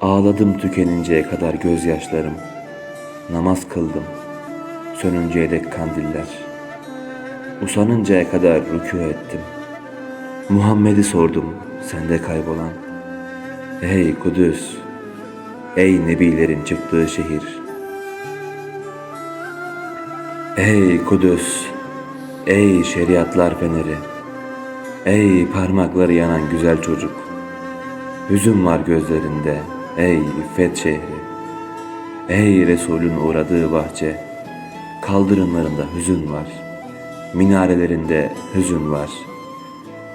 Ağladım tükeninceye kadar gözyaşlarım. Namaz kıldım. Sönünceye dek kandiller. Usanıncaya kadar rükû ettim. Muhammed'i sordum sende kaybolan. Ey Kudüs, ey nebilerin çıktığı şehir. Ey Kudüs, ey şeriatlar feneri. Ey parmakları yanan güzel çocuk. Hüzün var gözlerinde ey İffet şehri. Ey Resulün uğradığı bahçe. Kaldırımlarında hüzün var. Minarelerinde hüzün var.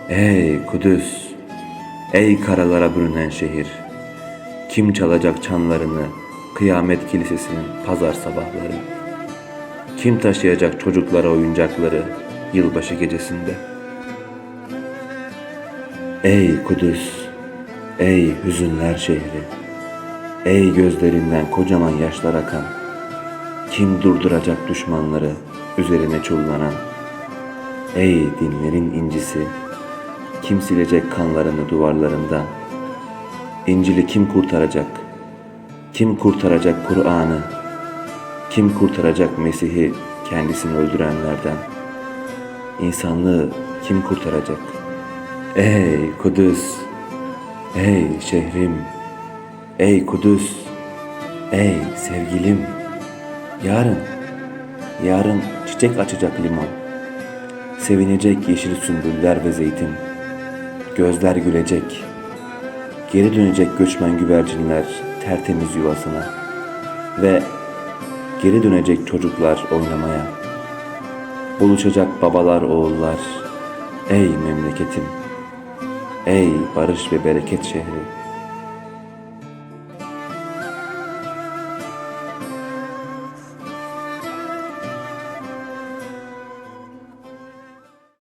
Ey Kudüs, ey karalara bürünen şehir. Kim çalacak çanlarını kıyamet kilisesinin pazar sabahları? Kim taşıyacak çocuklara oyuncakları yılbaşı gecesinde? Ey Kudüs, ey hüzünler şehri, ey gözlerinden kocaman yaşlar akan, kim durduracak düşmanları üzerine çullanan, ey dinlerin incisi, kim silecek kanlarını duvarlarından, İncil'i kim kurtaracak, kim kurtaracak Kur'an'ı, kim kurtaracak Mesih'i kendisini öldürenlerden, İnsanlığı kim kurtaracak? Ey Kudüs, ey şehrim, ey Kudüs, ey sevgilim. Yarın, yarın çiçek açacak limon. Sevinecek yeşil sümbüller ve zeytin. Gözler gülecek. Geri dönecek göçmen güvercinler tertemiz yuvasına. Ve geri dönecek çocuklar oynamaya. Buluşacak babalar oğullar. Ey memleketim. Ey barış ve bereket şehri.